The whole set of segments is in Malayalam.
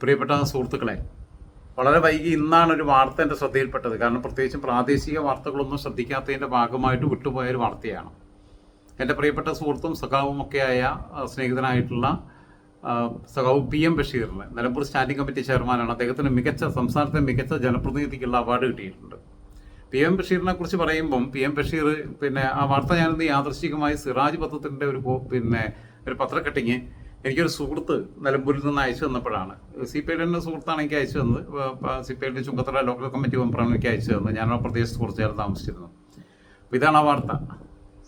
പ്രിയപ്പെട്ട സുഹൃത്തുക്കളെ വളരെ വൈകി ഇന്നാണ് ഒരു വാർത്ത എന്റെ ശ്രദ്ധയിൽപ്പെട്ടത്. കാരണം പ്രത്യേകിച്ചും പ്രാദേശിക വാർത്തകളൊന്നും ശ്രദ്ധിക്കാത്തതിന്റെ ഭാഗമായിട്ട് വിട്ടുപോയ ഒരു വാർത്തയാണ്. എന്റെ പ്രിയപ്പെട്ട സുഹൃത്തും സഖാവും ഒക്കെയായ ആ, സ്നേഹിതനായിട്ടുള്ള സഖാവ് പി എം ബഷീറിന് നിലമ്പൂർ സ്റ്റാൻഡിംഗ് കമ്മിറ്റി ചെയർമാനാണ് അദ്ദേഹത്തിന് മികച്ച സംസ്ഥാനത്തെ മികച്ച ജനപ്രതിനിധിക്കുള്ള അവാർഡ് കിട്ടിയിട്ടുണ്ട്. പി എം ബഷീറിനെ കുറിച്ച് പറയുമ്പം പി എം ബഷീർ പിന്നെ ആ വാർത്ത ഞാനിന്ന് യാദൃശ്ചികമായി സിറാജ് പത്രത്തിന്റെ ഒരു പിന്നെ ഒരു പത്രക്കട്ടിങ് എനിക്കൊരു സുഹൃത്ത് നിലമ്പൂരിൽ നിന്ന് അയച്ചു തന്നപ്പോഴാണ്. സി പി ഐയുടെ സുഹൃത്താണ് എനിക്ക് അയച്ചു തന്നത്. സി പി ഐയുടെ ചുങ്കത്തറ ലോക്കൽ കമ്മിറ്റി മെമ്പറാണ് എനിക്ക് അയച്ചു തന്നത്. ഞാൻ ആ പ്രദേശത്ത് കുറച്ച് നേരം താമസിച്ചിരുന്നു. അപ്പോൾ ഇതാണ് ആ വാർത്ത.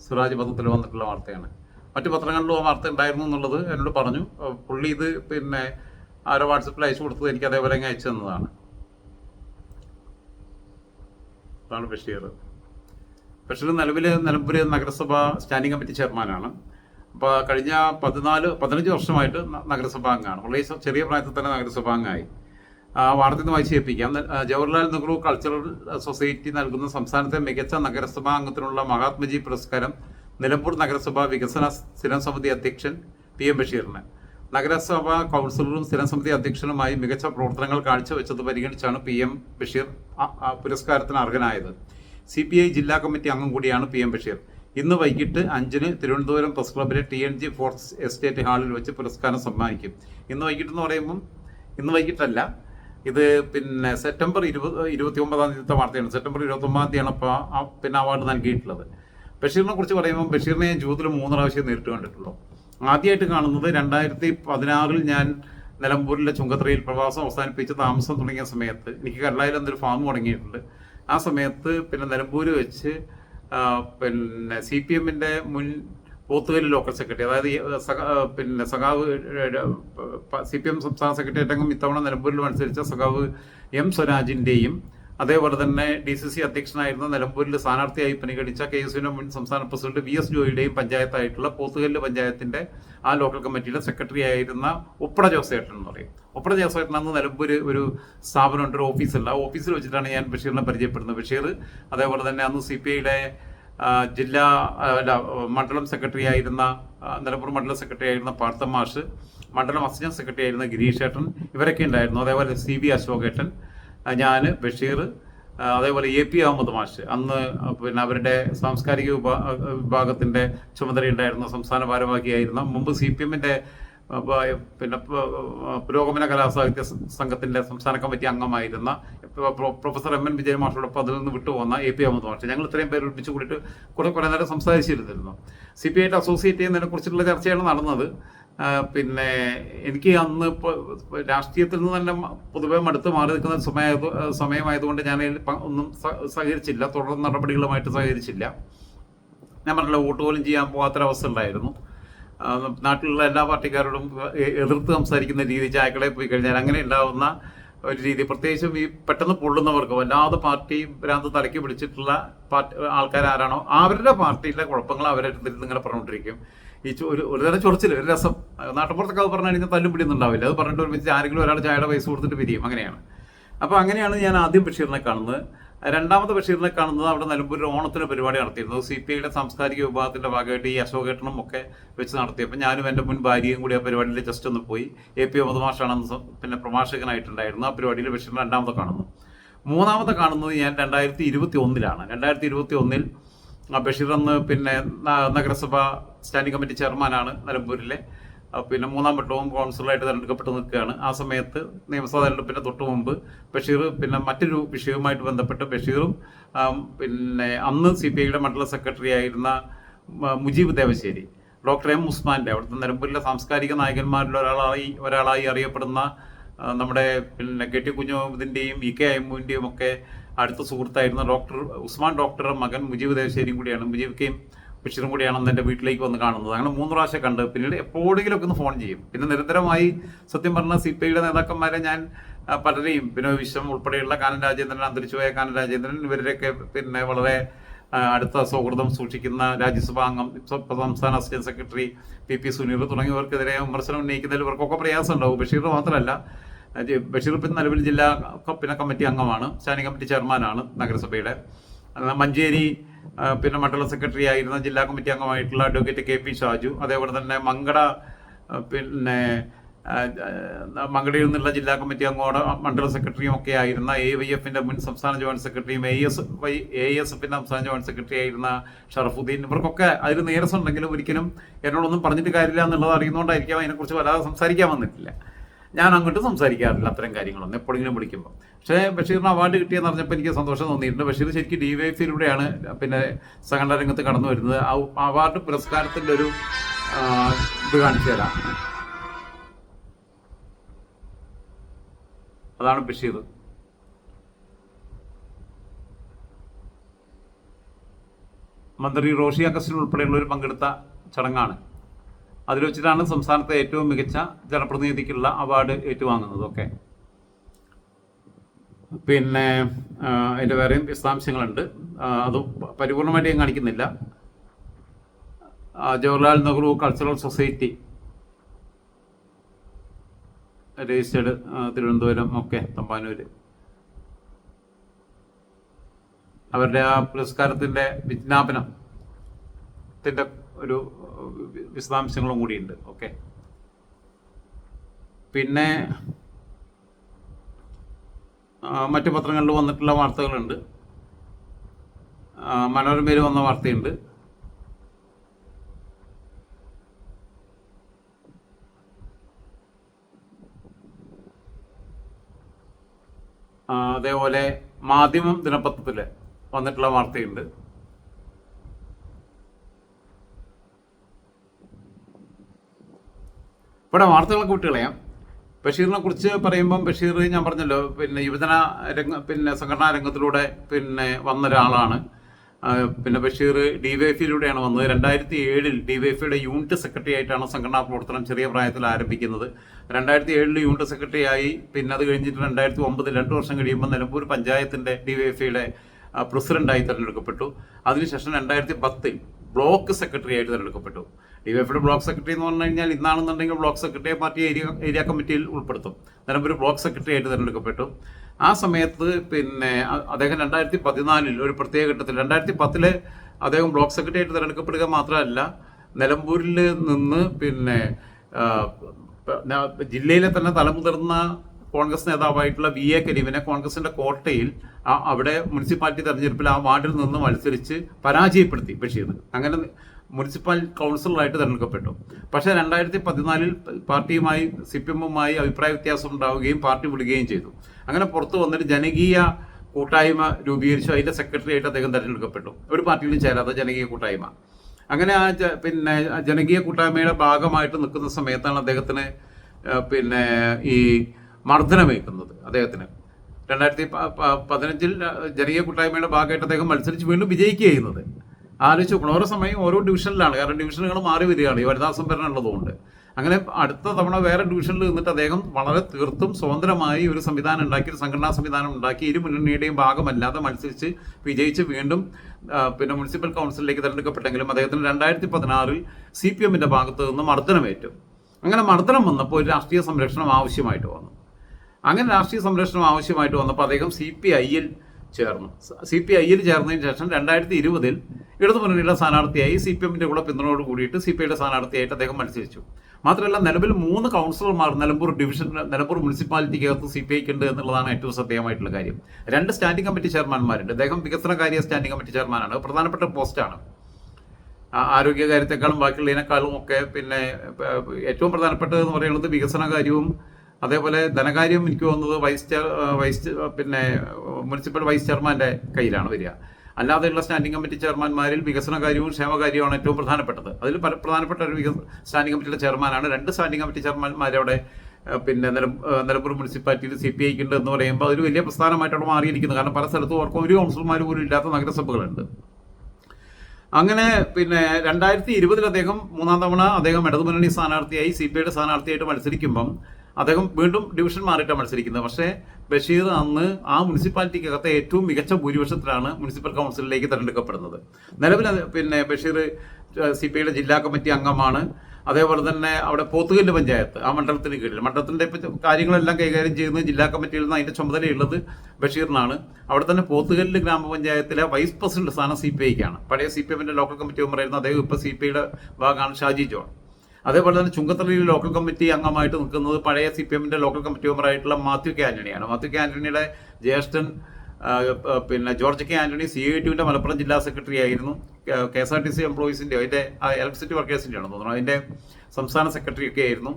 സിറാജ് പത്രത്തിൽ വന്നിട്ടുള്ള വാർത്തയാണ്. മറ്റു പത്രങ്ങളിലും ആ വാർത്ത ഉണ്ടായിരുന്നു എന്നുള്ളത് എന്നോട് പറഞ്ഞു. പുള്ളി ഇത് പിന്നെ ആരോ വാട്സപ്പിൽ അയച്ചു കൊടുത്തത് എനിക്ക് അതേപോലെ അങ്ങ് അയച്ചു തന്നതാണ്. അതാണ് ബഷീർ. ബഷീർ നിലവിൽ നിലമ്പൂർ നഗരസഭ സ്റ്റാൻഡിംഗ് കമ്മിറ്റി ചെയർമാനാണ്. കഴിഞ്ഞ പതിനാല് പതിനഞ്ച് വർഷമായിട്ട് നഗരസഭാ അംഗമാണ്. വളരെ ചെറിയ പ്രായത്തിൽ തന്നെ നഗരസഭാ അംഗമായി. ആ വാർത്ത നിന്ന് വായിച്ച് കേൾപ്പിക്കാം ജവഹർലാൽ നെഹ്റു കൾച്ചറൽ സൊസൈറ്റി നൽകുന്ന സംസ്ഥാനത്തെ മികച്ച നഗരസഭാ അംഗത്തിനുള്ള മഹാത്മജി പുരസ്കാരം നിലമ്പൂർ നഗരസഭാ വികസന സ്ഥിരം സമിതി അധ്യക്ഷൻ പി എം ബഷീറിന്. നഗരസഭാ കൗൺസിലറും സ്ഥിരം സമിതി അധ്യക്ഷനുമായി മികച്ച പ്രവർത്തനങ്ങൾ കാഴ്ചവെച്ചത് പരിഗണിച്ചാണ് പി എം ബഷീർ പുരസ്കാരത്തിന് അർഹനായത്. സി ജില്ലാ കമ്മിറ്റി അംഗം കൂടിയാണ് പി എം ബഷീർ. ഇന്ന് വൈകിട്ട് അഞ്ചിന് Thiruvananthapuram press ക്ലബിലെ T N G fourth estate ഹാളിൽ വെച്ച് പുരസ്കാരം സമ്മാനിക്കും. ഇന്ന് വൈകിട്ട് എന്ന് പറയുമ്പം ഇന്ന് വൈകിട്ടല്ല. ഇത് പിന്നെ സെപ്റ്റംബർ ഇരുപത് ഇരുപത്തി ഒമ്പതാം തീയതിത്തെ വാർത്തയാണ്. സെപ്റ്റംബർ ഇരുപത്തി ഒമ്പതാം തീയതിയാണ് അപ്പോൾ ആ പിന്നെ അവാർഡ് നൽകിയിട്ടുള്ളത്. ബഷീറിനെ കുറിച്ച് പറയുമ്പോൾ ബഷീറിനെ ഞാൻ ജീവിതത്തിൽ മൂന്ന് പ്രാവശ്യം നേരിട്ട് കണ്ടിട്ടുള്ളൂ. ആദ്യമായിട്ട് കാണുന്നത് രണ്ടായിരത്തി പതിനാറിൽ ഞാൻ നിലമ്പൂരിലെ ചുങ്കത്രയിൽ പ്രവാസം അവസാനിപ്പിച്ച് താമസം തുടങ്ങിയ സമയത്ത് എനിക്ക് കല്ലായിൽ എന്തൊരു ഫാം തുടങ്ങിയിട്ടുണ്ട്. ആ സമയത്ത് പിന്നെ നിലമ്പൂർ വെച്ച് പിന്നെ സി പി എമ്മിന്റെ മുൻ പോത്തുകൽ ലോക്കൽ സെക്രട്ടറി അതായത് പിന്നെ സഖാവ് സി പി എം സംസ്ഥാന സെക്രട്ടേറിയറ്റ് അംഗം ഇത്തവണ നിലമ്പൂരിൽ മത്സരിച്ച സഖാവ് എം സ്വരാജിന്റെയും അതേപോലെ തന്നെ ഡി സി സി അധ്യക്ഷനായിരുന്ന നിലമ്പൂരിൽ സ്ഥാനാർത്ഥിയായി പരിഗണിച്ച കെ എസ് യുവിന്റെ മുൻ സംസ്ഥാന പ്രസിഡന്റ് വി എസ് ജോയിയുടെയും പഞ്ചായത്തായിട്ടുള്ള പോത്തുകല്ല് പഞ്ചായത്തിന്റെ ആ ലോക്കൽ കമ്മിറ്റിയിലെ സെക്രട്ടറി ആയിരുന്ന ഉപ്പട ജോസേട്ടൻ എന്ന് പറയും. ഉപ്പട ജോസേട്ടൻ അന്ന് നിലമ്പൂര് ഒരു സ്ഥാപനമുണ്ട് ഒരു ഓഫീസുണ്ട് ആ ഓഫീസിൽ വെച്ചിട്ടാണ് ഞാൻ ബഷീറിനെ പരിചയപ്പെടുന്നത്. ബഷീർ അതേപോലെ തന്നെ അന്ന് സി പി ഐയുടെ ജില്ലാ മണ്ഡലം സെക്രട്ടറി ആയിരുന്ന നിലമ്പൂർ മണ്ഡലം സെക്രട്ടറി ആയിരുന്ന പാർത്ഥ മാഷ് മണ്ഡലം അസിസ്റ്റന്റ് സെക്രട്ടറി ആയിരുന്ന ഗിരീഷേട്ടൻ ഇവരൊക്കെ ഉണ്ടായിരുന്നു. അതേപോലെ സി ബി അശോകേട്ടൻ ഞാൻ ബഷീർ അതേപോലെ എ പി അഹമ്മദ് മാഷ്. അന്ന് പിന്നെ അവരുടെ സാംസ്കാരിക വിഭാഗത്തിന്റെ ചുമതലയുണ്ടായിരുന്ന സംസ്ഥാന ഭാരവാഹിയായിരുന്ന മുമ്പ് സി പി എമ്മിന്റെ പിന്നെ പുരോഗമന കലാസാഹിത്യ സംഘത്തിന്റെ സംസ്ഥാന കമ്മിറ്റി അംഗമായിരുന്ന pro- pro- professor M N Vijaya മാഷോടൊപ്പം അതിൽ നിന്ന് വിട്ടുപോകുന്ന എ പി അഹമ്മദ് മാഷ്. ഞങ്ങൾ ഇത്രയും പേര് ഒരുമിച്ച് കൂടിയിട്ട് കുറെ കുറേ നേരം സംസാരിച്ചിരുന്നിരുന്നു. സി പി ഐ അസോസിയേറ്റ് ചെയ്യുന്നതിനെ കുറിച്ചുള്ള ചർച്ചയാണ് നടന്നത്. പിന്നെ എനിക്ക് അന്ന് ഇപ്പോൾ രാഷ്ട്രീയത്തിൽ നിന്ന് തന്നെ പൊതുവെ മടുത്ത് മാറി നിൽക്കുന്ന സമയ സമയമായതുകൊണ്ട് ഞാൻ ഒന്നും സഹകരിച്ചില്ല. തുടർ നടപടികളുമായിട്ട് സഹകരിച്ചില്ല. ഞാൻ പറഞ്ഞില്ല വോട്ട് പോലും ചെയ്യാൻ പോകാത്തൊരവസ്ഥ ഉണ്ടായിരുന്നു. നാട്ടിലുള്ള എല്ലാ പാർട്ടിക്കാരോടും എതിർത്ത് സംസാരിക്കുന്ന രീതി ചായക്കടയിൽ പോയി കഴിഞ്ഞാൽ അങ്ങനെ ഉണ്ടാവുന്ന ഒരു രീതി. പ്രത്യേകിച്ചും ഈ പെട്ടെന്ന് പൊള്ളുന്നവർക്ക് വല്ലാതെ പാർട്ടി ഭ്രാന്ത് തലയ്ക്ക് പിടിച്ചിട്ടുള്ള പാർട്ടി ആൾക്കാരാരാണോ അവരുടെ പാർട്ടിയിലെ കുഴപ്പങ്ങൾ അവരെ അടുത്തിരുന്ന് ഇങ്ങനെ പറഞ്ഞുകൊണ്ടിരിക്കും. ഈ ഒരു ഒരു തരം ചൊറിച്ചിൽ ഒരു രസം. നാട്ടുപുറത്തൊക്കെ അത് പറഞ്ഞു കഴിഞ്ഞാൽ തല്ലും പിടിയൊന്നും ഉണ്ടാവില്ല. അത് പറഞ്ഞിട്ട് ഒരുമിച്ച് ആരെങ്കിലും ഒരാൾ ചായയുടെ പൈസ കൊടുത്തിട്ട് പിരിയും. അങ്ങനെയാണ്. അപ്പോൾ അങ്ങനെയാണ് ഞാൻ ആദ്യം ബഷീറിനെ കാണുന്നത്. രണ്ടാമത്തെ ബഷീറിനെ കാണുന്നത് അവിടെ നിലമ്പൂരിൽ ഓണത്തിന് പരിപാടി നടത്തിയിരുന്നത് സി പി ഐയുടെ സാംസ്കാരിക വിഭാഗത്തിന്റെ ഭാഗമായിട്ട് ഈ അശോകേട്ടനും ഒക്കെ വെച്ച് നടത്തിയപ്പോൾ ഞാനും എന്റെ മുൻ ഭാര്യയും കൂടി ആ പരിപാടിയിൽ ജസ്റ്റ് ഒന്ന് പോയി. എ പി സം- പിന്നെ പ്രഭാഷകനായിട്ടുണ്ടായിരുന്നു. ആ പരിപാടിയിൽ ബഷീറിനെ രണ്ടാമത്തെ കാണുന്നു. മൂന്നാമത്തെ കാണുന്നത് ഞാൻ രണ്ടായിരത്തി ഇരുപത്തി ഒന്നിലാണ് രണ്ടായിരത്തി ഇരുപത്തി ഒന്നിൽ ബഷീർ അന്ന് പിന്നെ നഗരസഭ സ്റ്റാൻഡിംഗ് കമ്മിറ്റി ചെയർമാനാണ് നിലമ്പൂരിലെ. പിന്നെ മൂന്നാം വട്ടവും കൗൺസിലറായിട്ട് തിരഞ്ഞെടുക്കപ്പെട്ട് നിൽക്കുകയാണ്. ആ സമയത്ത് നിയമസഭാ തെരഞ്ഞെടുപ്പിന്റെ തൊട്ട് മുമ്പ് ബഷീർ പിന്നെ മറ്റൊരു വിഷയവുമായിട്ട് ബന്ധപ്പെട്ട് ബഷീറും പിന്നെ അന്ന് സി പി ഐയുടെ മണ്ഡല സെക്രട്ടറി ആയിരുന്ന മുജീബ് ദേവശ്ശേരി ഡോക്ടർ എം ഉസ്മാന്റെ അവിടുത്തെ നിലമ്പൂരിലെ സാംസ്കാരിക നായകന്മാരിൽ ഒരാളായി ഒരാളായി അറിയപ്പെടുന്ന നമ്മുടെ പിന്നെ കെ ടി കുഞ്ഞുമതിന്റെയും ഇ കെ അയ്മുവിന്റെയും ഒക്കെ അടുത്ത സുഹൃത്തായിരുന്ന ഡോക്ടർ ഉസ്മാൻ ഡോക്ടറുടെ മകൻ മുജീബ് ദേവശ്ശേരിയും കൂടിയാണ്. മുജീബിക്കയും ബഷീറും കൂടിയാണ് എന്റെ വീട്ടിലേക്ക് വന്ന് കാണുന്നത്. അങ്ങനെ മൂന്ന് പ്രാവശ്യം കണ്ട്. പിന്നീട് എപ്പോഴെങ്കിലുമൊക്കെ ഒന്ന് ഫോൺ ചെയ്യും. പിന്നെ നിരന്തരമായി സത്യം പറഞ്ഞ സി പി ഐയുടെ നേതാക്കന്മാരെ ഞാൻ പലരെയും പിന്നെ വിശ്വം ഉൾപ്പെടെയുള്ള കാനൻ രാജേന്ദ്രൻ അന്തരിച്ചുപോയ കാനൻ രാജേന്ദ്രൻ ഇവരുടെയൊക്കെ പിന്നെ വളരെ അടുത്ത സൗഹൃദം സൂക്ഷിക്കുന്ന രാജ്യസഭാ അംഗം സംസ്ഥാന assistant secretary P P Suneer തുടങ്ങിയവർക്കെതിരെ വിമർശനം ഉന്നയിക്കുന്നതിൽ ഇവർക്കൊക്കെ പ്രയാസം ഉണ്ടാവും ബഷീർ മാത്രമല്ല ബഷീർ നിലവിൽ ജില്ലാ പിന്നെ കമ്മിറ്റി അംഗമാണ്. സ്റ്റാൻഡിംഗ് കമ്മിറ്റി ചെയർമാനാണ് നഗരസഭയുടെ. മഞ്ചേരി പിന്നെ മണ്ഡലം സെക്രട്ടറി ആയിരുന്ന ജില്ലാ കമ്മിറ്റി അംഗമായിട്ടുള്ള അഡ്വക്കേറ്റ് കെ പി ഷാജു അതേപോലെ തന്നെ മങ്കട പിന്നെ മങ്കടയിൽ നിന്നുള്ള ജില്ലാ കമ്മിറ്റി അംഗമാണ് മണ്ഡലം സെക്രട്ടറിയും ഒക്കെ ആയിരുന്ന എ വൈ എഫിന്റെ മുൻ സംസ്ഥാന ജോയിന്റ് സെക്രട്ടറിയും A S Y A S എഫിന്റെ സംസ്ഥാന ജോയിന്റ് സെക്രട്ടറി ആയിരുന്ന ഷറഫുദ്ദീൻ. ഇവർക്കൊക്കെ അതിൽ നേരസുണ്ടെങ്കിലും ഒരിക്കലും എന്നോടൊന്നും പറഞ്ഞിട്ട് കാര്യമില്ല എന്നുള്ളത് അറിയുന്നതുകൊണ്ടായിരിക്കാം അതിനെക്കുറിച്ച് വല്ലാതെ സംസാരിക്കാൻ വന്നിട്ടില്ല. ഞാൻ അങ്ങോട്ട് സംസാരിക്കാറില്ല അത്തരം കാര്യങ്ങളൊന്നും എപ്പോഴെങ്കിലും വിളിക്കുമ്പോൾ പക്ഷേ ബഷീറിന് അവാർഡ് കിട്ടിയെന്ന് പറഞ്ഞപ്പോൾ എനിക്ക് സന്തോഷം തോന്നിയിട്ടുണ്ട്. ബഷീർ ശരിക്കും ഡി വൈ എഫിലൂടെയാണ് പിന്നെ സംഘടന രംഗത്ത് കടന്നു വരുന്നത്. ആ അവാർഡ് പുരസ്കാരത്തിന്റെ ഒരു ഇത് കാണിച്ചു തരാം. അതാണ് ബഷീർ. മന്ത്രി റോഷി അഗസ്റ്റിൻ ഉൾപ്പെടെയുള്ളവർ പങ്കെടുത്ത ചടങ്ങാണ്. അതിൽ വെച്ചിട്ടാണ് സംസ്ഥാനത്തെ ഏറ്റവും മികച്ച ജനപ്രതിനിധിക്കുള്ള അവാർഡ് ഏറ്റുവാങ്ങുന്നത്. ഓക്കെ. പിന്നെ അതിന്റെ വേറെയും വിശദാംശങ്ങളുണ്ട്. അത് പരിപൂർണമായിട്ട് ഞാൻ കാണിക്കുന്നില്ല. Jawaharlal Nehru cultural society registered Thiruvananthapuram ഒക്കെ തമ്പാനൂര്. അവരുടെ ആ പുരസ്കാരത്തിന്റെ വിജ്ഞാപനത്തിന്റെ ഒരു വിശദാംശങ്ങളും കൂടിയുണ്ട്. ഓക്കെ പിന്നെ മറ്റു പത്രങ്ങളിൽ വന്നിട്ടുള്ള വാർത്തകളുണ്ട്. മനോരമയിൽ വന്ന വാർത്തയുണ്ട്. അതേപോലെ മാധ്യമം ദിനപത്രത്തിൽ വന്നിട്ടുള്ള വാർത്തയുണ്ട്. ഇവിടെ വാർത്തകളൊക്കെ വിട്ടുകളയാം ബഷീറിനെ കുറിച്ച് പറയുമ്പം ബഷീർ ഞാൻ പറഞ്ഞല്ലോ പിന്നെ യുവജന രംഗ പിന്നെ സംഘടനാ രംഗത്തിലൂടെ പിന്നെ വന്ന ഒരാളാണ് പിന്നെ ബഷീർ ഡി വൈ വന്നത്. രണ്ടായിരത്തി ഏഴിൽ ഡി വൈ എഫിയുടെ യൂണിറ്റ് സെക്രട്ടറി ആയിട്ടാണ് സംഘടനാ പ്രവർത്തനം ചെറിയ പ്രായത്തിൽ ആരംഭിക്കുന്നത്. രണ്ടായിരത്തി ഏഴിൽ യൂണിറ്റ് സെക്രട്ടറി ആയി പിന്നെ അത് കഴിഞ്ഞിട്ട് രണ്ടായിരത്തി ഒമ്പതിൽ രണ്ട് വർഷം കഴിയുമ്പോൾ നിലമ്പൂർ പഞ്ചായത്തിന്റെ ഡി വൈ പ്രസിഡന്റായി തിരഞ്ഞെടുക്കപ്പെട്ടു. അതിനുശേഷം രണ്ടായിരത്തി പത്തിൽ ബ്ലോക്ക് സെക്രട്ടറി ആയിട്ട് തിരഞ്ഞെടുക്കപ്പെട്ടു. ഡി വൈ എഫിയുടെ ബ്ലോക്ക് സെക്രട്ടറി എന്ന് പറഞ്ഞു കഴിഞ്ഞാൽ ഇന്നാണെന്നുണ്ടെങ്കിൽ ബ്ലോക്ക് സെക്രട്ടറിയെ പാർട്ടി ഏരിയ ഏരിയ കമ്മിറ്റിയിൽ ഉൾപ്പെടുത്തും. ഒരു ബ്ലോക്ക് സെക്രട്ടറി ആയിട്ട് തിരഞ്ഞെടുക്കപ്പെട്ടു. ആ സമയത്ത് പിന്നെ അദ്ദേഹം രണ്ടായിരത്തി പതിനാലിൽ ഒരു പ്രത്യേക ഘട്ടത്തിൽ രണ്ടായിരത്തി പത്തിൽ അദ്ദേഹം ബ്ലോക്ക് സെക്രട്ടറി ആയിട്ട് തിരഞ്ഞെടുക്കപ്പെടുക മാത്രമല്ല നിലമ്പൂരിൽ നിന്ന് പിന്നെ ജില്ലയിലെ തന്നെ തലമുതിർന്ന കോൺഗ്രസ് നേതാവായിട്ടുള്ള വി എ കരീമിനെ കോൺഗ്രസിന്റെ കോട്ടയിൽ അവിടെ മുനിസിപ്പാലിറ്റി തെരഞ്ഞെടുപ്പിൽ ആ വാർഡിൽ നിന്ന് മത്സരിച്ച് പരാജയപ്പെടുത്തി ബഷീർ അങ്ങനെ മുനിസിപ്പൽ കൗൺസിലറായിട്ട് തിരഞ്ഞെടുക്കപ്പെട്ടു. പക്ഷേ രണ്ടായിരത്തി പതിനാലിൽ പാർട്ടിയുമായി സി പി എമ്മുമായി അഭിപ്രായ വ്യത്യാസം ഉണ്ടാവുകയും പാർട്ടി വിടുകയും ചെയ്തു. അങ്ങനെ പുറത്തു വന്നിട്ട് ജനകീയ കൂട്ടായ്മ രൂപീകരിച്ചു. അതിന്റെ സെക്രട്ടറി ആയിട്ട് അദ്ദേഹം തിരഞ്ഞെടുക്കപ്പെട്ടു. ഒരു പാർട്ടിയിലും ചേരാത്ത ജനകീയ കൂട്ടായ്മ. അങ്ങനെ ആ പിന്നെ ജനകീയ കൂട്ടായ്മയുടെ ഭാഗമായിട്ട് നിൽക്കുന്ന സമയത്താണ് അദ്ദേഹത്തിന് പിന്നെ ഈ മർദ്ദനമേക്കുന്നത് അദ്ദേഹത്തിന്. രണ്ടായിരത്തി പതിനഞ്ചിൽ ജനകീയ കൂട്ടായ്മയുടെ ഭാഗമായിട്ട് അദ്ദേഹം മത്സരിച്ച് വീണ്ടും വിജയിക്കുക ചെയ്യുന്നത്. ആലോചിച്ച് നോക്കണം. ഓരോ സമയം ഓരോ ഡിവിഷനിലാണ് കാരണം ഡിവിഷനുകൾ മാറി വരികയാണ്. ഈ വനിതാ സംഭരണം ഉള്ളതുകൊണ്ട്. അങ്ങനെ അടുത്ത തവണ വേറെ ഡിവിഷനിൽ നിന്നിട്ട് അദ്ദേഹം വളരെ തീർത്തും സ്വതന്ത്രമായി ഒരു സംവിധാനം ഉണ്ടാക്കി ഒരു സംഘടനാ സംവിധാനം ഉണ്ടാക്കി ഇരു മുന്നണിയുടെയും ഭാഗമല്ലാതെ മത്സരിച്ച് വിജയിച്ച് വീണ്ടും പിന്നെ മുനിസിപ്പൽ കൗൺസിലിലേക്ക് തിരഞ്ഞെടുക്കപ്പെട്ടെങ്കിലും അദ്ദേഹത്തിന് രണ്ടായിരത്തി പതിനാറിൽ സി പി എമ്മിന്റെ ഭാഗത്ത് നിന്ന് മർദ്ദനമേറ്റു അങ്ങനെ മർദ്ദനം വന്നപ്പോൾ ഒരു രാഷ്ട്രീയ സംരക്ഷണം ആവശ്യമായിട്ട് വന്നു. അങ്ങനെ രാഷ്ട്രീയ സംരക്ഷണം ആവശ്യമായിട്ട് വന്നപ്പോൾ അദ്ദേഹം സി പി ഐയിൽ ചേർന്നു. സി പി ഐയിൽ ചേർന്നതിന് ശേഷം രണ്ടായിരത്തി ഇരുപതിൽ ഇടതുമുന്നണിയുടെ സ്ഥാനാർത്ഥിയായി സി പി എമ്മിന്റെ കൂടെ പിന്തുണയോട് കൂടിയിട്ട് സി പി ഐയുടെ സ്ഥാനാർത്ഥിയായിട്ട് അദ്ദേഹം മത്സരിച്ചു. മാത്രമല്ല നിലവിൽ മൂന്ന് കൗൺസിലർമാർ നിലമ്പൂർ ഡിവിഷൻ നിലമ്പൂർ മുനിസിപ്പാലിറ്റിക്കകത്ത് സി പി ഐക്ക് ഉണ്ട് എന്നുള്ളതാണ് ഏറ്റവും സത്യമായിട്ടുള്ള കാര്യം. രണ്ട് സ്റ്റാൻഡിംഗ് കമ്മിറ്റി ചെയർമാൻമാരുണ്ട്. അദ്ദേഹം വികസനകാര്യ സ്റ്റാൻഡിംഗ് കമ്മിറ്റി ചെയർമാനാണ്. പ്രധാനപ്പെട്ട പോസ്റ്റാണ്. ആരോഗ്യകാര്യത്തെക്കാളും ബാക്കിയുള്ളതിനേക്കാളും ഒക്കെ പിന്നെ ഏറ്റവും പ്രധാനപ്പെട്ടത് എന്ന് പറയുന്നത് വികസനകാര്യവും അതേപോലെ ധനകാര്യം എനിക്ക് തോന്നുന്നത് വൈസ് ചെയർ വൈസ് പിന്നെ മുനിസിപ്പൽ വൈസ് ചെയർമാന്റെ കയ്യിലാണ് വരിക. അല്ലാതെയുള്ള സ്റ്റാൻഡിംഗ് കമ്മിറ്റി ചെയർമാൻമാരിൽ വികസന കാര്യവും ക്ഷേമകാര്യവുമാണ് ഏറ്റവും പ്രധാനപ്പെട്ടത്. അതിൽ പല പ്രധാനപ്പെട്ട ഒരു സ്റ്റാൻഡിംഗ് കമ്മിറ്റിയുടെ ചെയർമാനാണ് രണ്ട് സ്റ്റാൻഡിംഗ് കമ്മിറ്റി ചെയർമാൻമാരവിടെ പിന്നെ നിലമ്പൂർ മുനിസിപ്പാലിറ്റിയിൽ സി പി ഐക്ക് ഉണ്ട് എന്ന് പറയുമ്പോൾ അതൊരു വലിയ പ്രസ്ഥാനമായിട്ടാണ് മാറിയിരിക്കുന്നത് കാരണം പല സ്ഥലത്തും ഓർക്കും ഒരു കൗൺസിലർമാർ പോലും ഇല്ലാത്ത നഗരസഭകളുണ്ട്. അങ്ങനെ പിന്നെ രണ്ടായിരത്തി ഇരുപതിൽ അദ്ദേഹം മൂന്നാം തവണ അദ്ദേഹം ഇടതുമുന്നണി സ്ഥാനാർത്ഥിയായി സി പി ഐയുടെ സ്ഥാനാർത്ഥിയായിട്ട് മത്സരിക്കുമ്പം അദ്ദേഹം വീണ്ടും ഡിവിഷൻ മാറിയിട്ടാണ് മത്സരിക്കുന്നത്. പക്ഷേ ബഷീർ അന്ന് ആ മുനിസിപ്പാലിറ്റിക്കകത്തെ ഏറ്റവും മികച്ച ഭൂരിപക്ഷത്തിലാണ് മുനിസിപ്പൽ കൗൺസിലിലേക്ക് തിരഞ്ഞെടുക്കപ്പെടുന്നത്. നിലവിൽ പിന്നെ ബഷീർ സി പി ഐയുടെ ജില്ലാ കമ്മിറ്റി അംഗമാണ്. അതേപോലെ തന്നെ അവിടെ പോത്തുകല്ല് പഞ്ചായത്ത് ആ മണ്ഡലത്തിന് കീഴിൽ. മണ്ഡലത്തിന്റെ ഇപ്പൊ കാര്യങ്ങളെല്ലാം കൈകാര്യം ചെയ്യുന്നത് ജില്ലാ കമ്മിറ്റിയിൽ നിന്ന് അതിന്റെ ചുമതലയുള്ളത് ബഷീറിനാണ്. അവിടെ തന്നെ പോത്തുകല്ല് ഗ്രാമപഞ്ചായത്തിലെ വൈസ് പ്രസിഡന്റ് സ്ഥാനം സി പി ഐക്കാണ് പഴയ സി പി എമ്മിന്റെ ലോക്കൽ കമ്മിറ്റി മെമ്പറായിരുന്നു അദ്ദേഹം. ഇപ്പൊ സി പി ഐയുടെ ഭാഗമാണ് ഷാജി ജോൺ. അതേപോലെ തന്നെ ചുങ്കത്തറയിൽ ലോക്കൽ കമ്മിറ്റി അംഗമായിട്ട് നിൽക്കുന്നത് പഴയ സി പി എമ്മിന്റെ ലോക്കൽ കമ്മിറ്റി മെമ്പർ ആയിട്ടുള്ള മാത്യു കെ ആന്റണിയാണ്. മാത്യു കെ ആന്റണിയുടെ ജ്യേഷ്ഠൻ പിന്നെ George K Antony C I ടിയുടെ മലപ്പുറം ജില്ലാ സെക്രട്ടറി ആയിരുന്നു. K S R T C എംപ്ലോയീസിന്റെ അതിന്റെ ഇലക്ട്രിസിറ്റി വർക്കേഴ്സിന്റെ ആണെന്ന് തോന്നുന്നു. അതിന്റെ സംസ്ഥാന സെക്രട്ടറി ഒക്കെ ആയിരുന്നു.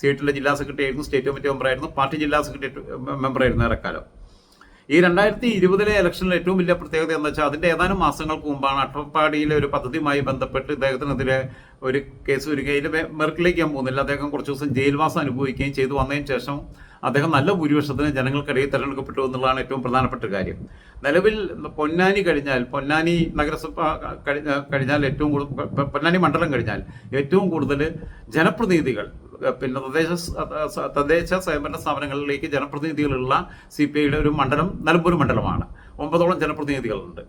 സി ഐ ടിയുടെ ജില്ലാ സെക്രട്ടറി ആയിരുന്നു സ്റ്റേറ്റ് കമ്മിറ്റി മെമ്പറായിരുന്നു പാർട്ടി ജില്ലാ സെക്രട്ടറി മെമ്പറായിരുന്നു ഏറെക്കാലം. ഈ രണ്ടായിരത്തി ഇരുപതിലെ ഇലക്ഷനിൽ ഏറ്റവും വലിയ പ്രത്യേകത എന്ന് വെച്ചാൽ അതിന്റെ ഏതാനും മാസങ്ങൾക്ക് മുമ്പാണ് അട്ടപ്പാടിയിലെ ഒരു പദ്ധതിയുമായി ബന്ധപ്പെട്ട് ഇദ്ദേഹത്തിനെതിരെ ഒരു കേസ് വരികയിൽ മെറിക്കിലേക്ക് ഞാൻ പോകുന്നില്ല. അദ്ദേഹം കുറച്ച് ദിവസം ജയിൽവാസം അനുഭവിക്കുകയും ചെയ്തു. വന്നതിന് ശേഷം അദ്ദേഹം നല്ല ഭൂരിപക്ഷത്തിന് ജനങ്ങൾക്കിടയിൽ തെരഞ്ഞെടുക്കപ്പെട്ടു എന്നുള്ളതാണ് ഏറ്റവും പ്രധാനപ്പെട്ട കാര്യം. നിലവിൽ പൊന്നാനി കഴിഞ്ഞാൽ പൊന്നാനി നഗരസഭ കഴിഞ്ഞാൽ ഏറ്റവും കൂടുതൽ പൊന്നാനി മണ്ഡലം കഴിഞ്ഞാൽ ഏറ്റവും കൂടുതൽ ജനപ്രതിനിധികൾ പിന്നെ തദ്ദേശ തദ്ദേശ സ്വയംഭരണ സ്ഥാപനങ്ങളിലേക്ക് ജനപ്രതിനിധികളുള്ള സി പി ഐയുടെ ഒരു മണ്ഡലം നിലമ്പൂർ മണ്ഡലമാണ്. ഒമ്പതോളം ജനപ്രതിനിധികളുണ്ട്.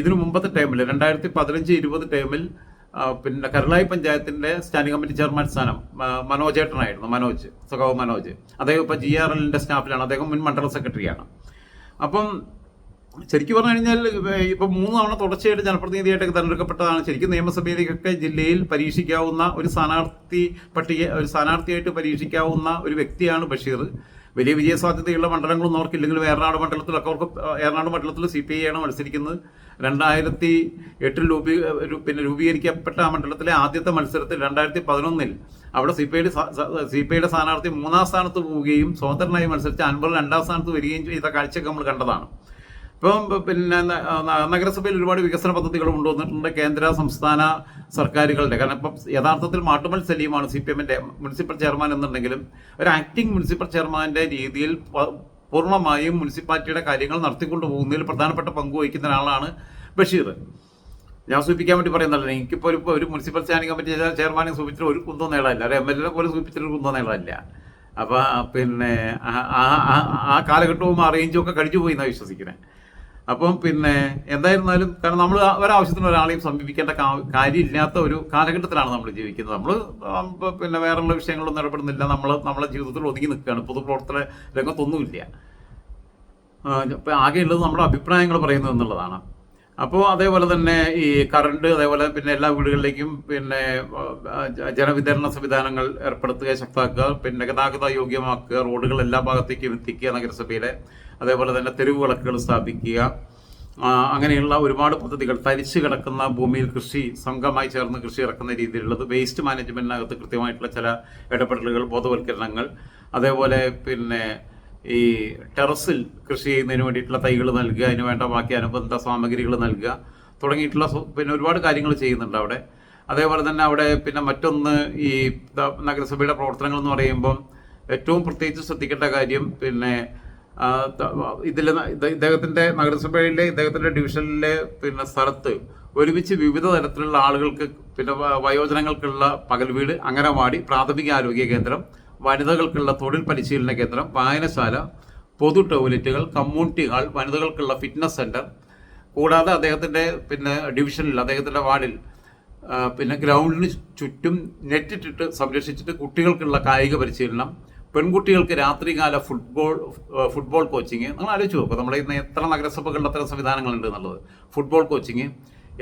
ഇതിനു മുമ്പത്തെ ടൈമിൽ രണ്ടായിരത്തി പതിനഞ്ച് ഇരുപത് ടൈമിൽ പിന്നെ കരളായി പഞ്ചായത്തിന്റെ സ്റ്റാൻഡിംഗ് കമ്മിറ്റി ചെയർമാൻ സ്ഥാനം മനോജ് മനോജേട്ടനായിരുന്നു മനോജ് സഖാവ് മനോജ്. അദ്ദേഹം ഇപ്പൊ ജി ആർ എല്ലിന്റെ സ്റ്റാഫിലാണ് അദ്ദേഹം മുൻ മണ്ഡലം സെക്രട്ടറിയാണ്. അപ്പം ശരിക്കും പറഞ്ഞു കഴിഞ്ഞാൽ ഇപ്പൊ മൂന്ന് തവണ തുടർച്ചയായിട്ട് ജനപ്രതിനിധിയായിട്ടൊക്കെ തെരഞ്ഞെടുക്കപ്പെട്ടതാണ്. ശരിക്കും നിയമസഭയിലേക്കൊക്കെ ജില്ലയിൽ പരീക്ഷിക്കാവുന്ന ഒരു സ്ഥാനാർത്ഥി പട്ടിക ഒരു സ്ഥാനാർത്ഥിയായിട്ട് പരീക്ഷിക്കാവുന്ന ഒരു വ്യക്തിയാണ് ബഷീർ. വലിയ വിജയ സാധ്യതയുള്ള മണ്ഡലങ്ങളൊന്നും അവർക്കില്ലെങ്കിലും ഏറനാട് മണ്ഡലത്തിലൊക്കെ അവർക്ക് ഏറനാട് മണ്ഡലത്തിൽ സി പി ഐ ആണ് മത്സരിക്കുന്നത്. രണ്ടായിരത്തി എട്ടിൽ രൂപീ പിന്നെ രൂപീകരിക്കപ്പെട്ട ആ മണ്ഡലത്തിലെ ആദ്യത്തെ മത്സരത്തിൽ രണ്ടായിരത്തി പതിനൊന്നിൽ അവിടെ സി പി ഐയുടെ സി പി ഐയുടെ സ്ഥാനാർത്ഥി മൂന്നാം സ്ഥാനത്ത് പോവുകയും സ്വതന്ത്രനായി മത്സരിച്ച അൻപത് രണ്ടാം സ്ഥാനത്ത് വരികയും ചെയ്ത കാഴ്ചയൊക്കെ നമ്മൾ കണ്ടതാണ്. ഇപ്പം പിന്നെ നഗരസഭയിൽ ഒരുപാട് വികസന പദ്ധതികൾ കൊണ്ടുവന്നിട്ടുണ്ട് കേന്ദ്ര സംസ്ഥാന സർക്കാരുകളുടെ. കാരണം ഇപ്പം യഥാർത്ഥത്തിൽ മാട്ടുമൽ സലീമാണ് സി പി എമ്മിന്റെ മുനിസിപ്പൽ ചെയർമാൻ എന്നുണ്ടെങ്കിലും ഒരു ആക്ടിംഗ് മുനിസിപ്പൽ ചെയർമാന്റെ രീതിയിൽ പൂർണമായും മുനിസിപ്പാലിറ്റിയുടെ കാര്യങ്ങൾ നടത്തിക്കൊണ്ടു പോകുന്നതിൽ പ്രധാനപ്പെട്ട പങ്ക് വഹിക്കുന്ന ഒരാളാണ് ബഷീർ. ഞാൻ സൂചിപ്പിക്കാൻ വേണ്ടി പറയുന്നതല്ല എനിക്കിപ്പോൾ ഒരു ഒരു മുനിസിപ്പൽ സ്റ്റാൻഡിംഗ് കമ്മിറ്റി ചെയർമാനെ സൂചിപ്പിച്ചിട്ട് ഒരു കുന്തം നേടാനില്ല. ഒരു എം എൽ എ പോലെ സൂചിപ്പിച്ചിട്ട് ഒരു കുന്തം നേടാനില്ല. അപ്പോൾ പിന്നെ ആ കാലഘട്ടവും ആ റേഞ്ചും ഒക്കെ കഴിഞ്ഞു പോയി എന്നാണ് വിശ്വസിക്കുന്നത് അപ്പം പിന്നെ എന്തായിരുന്നാലും കാരണം നമ്മൾ ഒരാവശ്യത്തിന് ഒരാളെയും സമീപിക്കേണ്ട കാര്യമില്ലാത്ത ഒരു കാലഘട്ടത്തിലാണ് നമ്മൾ ജീവിക്കുന്നത്. നമ്മൾ പിന്നെ വേറെയുള്ള വിഷയങ്ങളൊന്നും ഇടപെടുന്നില്ല. നമ്മൾ നമ്മുടെ ജീവിതത്തിൽ ഒതുങ്ങി നിൽക്കുകയാണ്. പൊതുപ്രവർത്തന രംഗത്തൊന്നുമില്ല. ഇപ്പം ആകെയുള്ളത് നമ്മുടെ അഭിപ്രായങ്ങൾ പറയുന്നത് എന്നുള്ളതാണ്. അപ്പോൾ അതേപോലെ തന്നെ ഈ കറണ്ട് അതേപോലെ പിന്നെ എല്ലാ വീടുകളിലേക്കും പിന്നെ ജനവിതരണ സംവിധാനങ്ങൾ ഏർപ്പെടുത്തുക ശക്തമാക്കുക പിന്നെ ഗതാഗത യോഗ്യമാക്കുക റോഡുകൾ എല്ലാ ഭാഗത്തേക്കും എത്തിക്കുക നഗരസഭയിലെ അതേപോലെ തന്നെ തെരുവ് വിളക്കുകൾ സ്ഥാപിക്കുക. അങ്ങനെയുള്ള ഒരുപാട് പദ്ധതികൾ തരിച്ചു കിടക്കുന്ന ഭൂമിയിൽ കൃഷി സംഘമായി ചേർന്ന് കൃഷി ഇറക്കുന്ന രീതിയിലുള്ളത്. വേസ്റ്റ് മാനേജ്മെന്റിനകത്ത് കൃത്യമായിട്ടുള്ള ചില ഇടപെടലുകൾ ബോധവൽക്കരണങ്ങൾ. അതേപോലെ പിന്നെ ഈ ടെറസിൽ കൃഷി ചെയ്യുന്നതിന് വേണ്ടിയിട്ടുള്ള തൈകൾ നൽകുക അതിന് വേണ്ട ബാക്കി അനുബന്ധ സാമഗ്രികൾ നൽകുക തുടങ്ങിയിട്ടുള്ള പിന്നെ ഒരുപാട് കാര്യങ്ങൾ ചെയ്യുന്നുണ്ട് അവിടെ. അതേപോലെ തന്നെ അവിടെ പിന്നെ മറ്റൊന്ന് ഈ നഗരസഭയുടെ പ്രവർത്തനങ്ങൾ എന്ന് പറയുമ്പം ഏറ്റവും പ്രത്യേകിച്ച് ശ്രദ്ധിക്കേണ്ട കാര്യം പിന്നെ ഇതിലെ ഇദ്ദേഹത്തിന്റെ നഗരസഭയിലെ ഇദ്ദേഹത്തിന്റെ ഡിവിഷനിലെ പിന്നെ സ്ഥലത്ത് ഒരുമിച്ച് വിവിധ തരത്തിലുള്ള ആളുകൾക്ക് പിന്നെ വയോജനങ്ങൾക്കുള്ള പകൽ വീട് അംഗനവാടി പ്രാഥമിക ആരോഗ്യ കേന്ദ്രം വനിതകൾക്കുള്ള തൊഴിൽ പരിശീലന കേന്ദ്രം വായനശാല പൊതു ടോയ്ലറ്റുകൾ കമ്മ്യൂണിറ്റി ഹാൾ വനിതകൾക്കുള്ള ഫിറ്റ്നസ് സെന്റർ. കൂടാതെ അദ്ദേഹത്തിന്റെ പിന്നെ ഡിവിഷനിൽ അദ്ദേഹത്തിന്റെ വാർഡിൽ പിന്നെ ഗ്രൗണ്ടിന് ചുറ്റും നെറ്റിട്ടിട്ട് സംരക്ഷിച്ചിട്ട് കുട്ടികൾക്കുള്ള കായിക പരിശീലനം പെൺകുട്ടികൾക്ക് രാത്രികാല ഫുട്ബോൾ ഫുട്ബോൾ കോച്ചിങ് നിങ്ങൾ ആലോചിച്ച് നോക്കുക നമ്മുടെ ഇന്ന് എത്ര നഗരസഭകളിൽ അത്തരം സംവിധാനങ്ങളുണ്ട് എന്നുള്ളത്. ഫുട്ബോൾ കോച്ചിങ്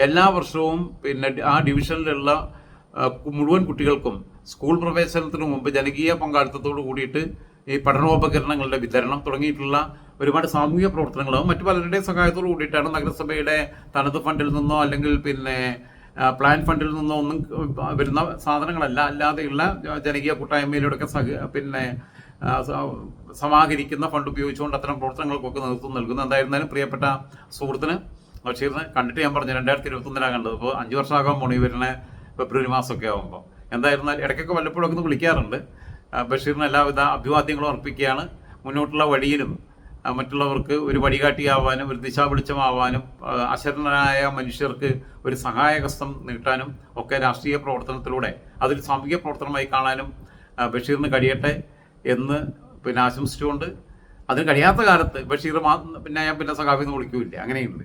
എല്ലാ വർഷവും പിന്നെ ആ ഡിവിഷനിലുള്ള മുഴുവൻ കുട്ടികൾക്കും സ്കൂൾ പ്രവേശനത്തിന് മുമ്പ് ജനകീയ പങ്കാളിത്തത്തോട് കൂടിയിട്ട് ഈ പഠനോപകരണങ്ങളുടെ വിതരണം തുടങ്ങിയിട്ടുള്ള ഒരുപാട് സാമൂഹിക പ്രവർത്തനങ്ങളും മറ്റു പലരുടെയും സഹായത്തോട് കൂടിയിട്ടാണ് നഗരസഭയുടെ തനത് ഫണ്ടിൽ നിന്നോ അല്ലെങ്കിൽ പിന്നെ പ്ലാൻ ഫണ്ടിൽ നിന്നോ ഒന്നും വരുന്ന സാധനങ്ങളല്ല. അല്ലാതെയുള്ള ജനകീയ കൂട്ടായ്മയിലൂടെയൊക്കെ സഹ പിന്നെ സമാഹരിക്കുന്ന ഫണ്ട് ഉപയോഗിച്ചുകൊണ്ട് അത്തരം പ്രവർത്തനങ്ങൾക്കൊക്കെ നേതൃത്വം നൽകുന്നു. എന്തായിരുന്നാലും പ്രിയപ്പെട്ട സുഹൃത്തിന് ബഷീറിനെ കണ്ടിട്ട് ഞാൻ പറഞ്ഞു രണ്ടായിരത്തി ഇരുപത്തൊന്നിലാണ് കണ്ടത്. ഇപ്പോൾ അഞ്ച് വർഷമാകാൻ പോണി വരുന്ന ഫെബ്രുവരി മാസമൊക്കെ ആകുമ്പോൾ എന്തായിരുന്നാലും ഇടയ്ക്കൊക്കെ വല്ലപ്പോഴൊക്കെ ഒന്ന് വിളിക്കാറുണ്ട്. ബഷീറിന് എല്ലാവിധ അഭിവാദ്യങ്ങളും അർപ്പിക്കുകയാണ്. മുന്നോട്ടുള്ള വഴിയിലും മറ്റുള്ളവർക്ക് ഒരു വഴികാട്ടിയാവാനും ഒരു ദിശാവെളിച്ചമാവാനും അശരണരായ മനുഷ്യർക്ക് ഒരു സഹായഹസ്തം നീട്ടാനും ഒക്കെ രാഷ്ട്രീയ പ്രവർത്തനത്തിലൂടെ അതിൽ സാമൂഹിക പ്രവർത്തനമായി കാണാനും ബഷീറിന് കഴിയട്ടെ എന്ന് പിന്നെ ആശംസിച്ചുകൊണ്ട് അതിന് കഴിയാത്ത കാലത്ത് ബഷീർ മാ പിന്നെ ഞാൻ പിന്നെ സഖാഫിന്ന് വിളിക്കൂല അങ്ങനെയുണ്ട്.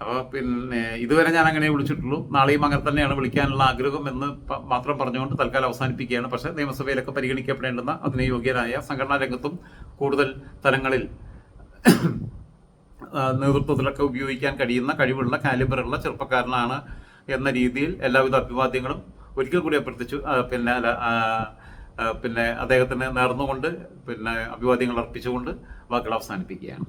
അപ്പോൾ പിന്നെ ഇതുവരെ ഞാൻ അങ്ങനെ വിളിച്ചിട്ടുള്ളൂ. നാളെയും അങ്ങനെ തന്നെയാണ് വിളിക്കാനുള്ള ആഗ്രഹം എന്ന് മാത്രം പറഞ്ഞുകൊണ്ട് തൽക്കാലം അവസാനിപ്പിക്കുകയാണ്. പക്ഷേ നിയമസഭയിലൊക്കെ പരിഗണിക്കപ്പെടേണ്ടുന്ന അതിന് യോഗ്യരായ സംഘടനാ രംഗത്തും കൂടുതൽ തലങ്ങളിൽ നേതൃത്വത്തിലൊക്കെ ഉപയോഗിക്കാൻ കഴിയുന്ന കഴിവുള്ള കാലിബറുള്ള ചെറുപ്പക്കാരനാണ് എന്ന രീതിയിൽ എല്ലാവിധ അഭിവാദ്യങ്ങളും ഒരിക്കൽ കൂടി അഭ്യർത്ഥിച്ചു. പിന്നെ പിന്നെ അദ്ദേഹത്തിന് നേർന്നുകൊണ്ട് പിന്നെ അഭിവാദ്യങ്ങൾ അർപ്പിച്ചുകൊണ്ട് വാക്കുകൾ അവസാനിപ്പിക്കുകയാണ്.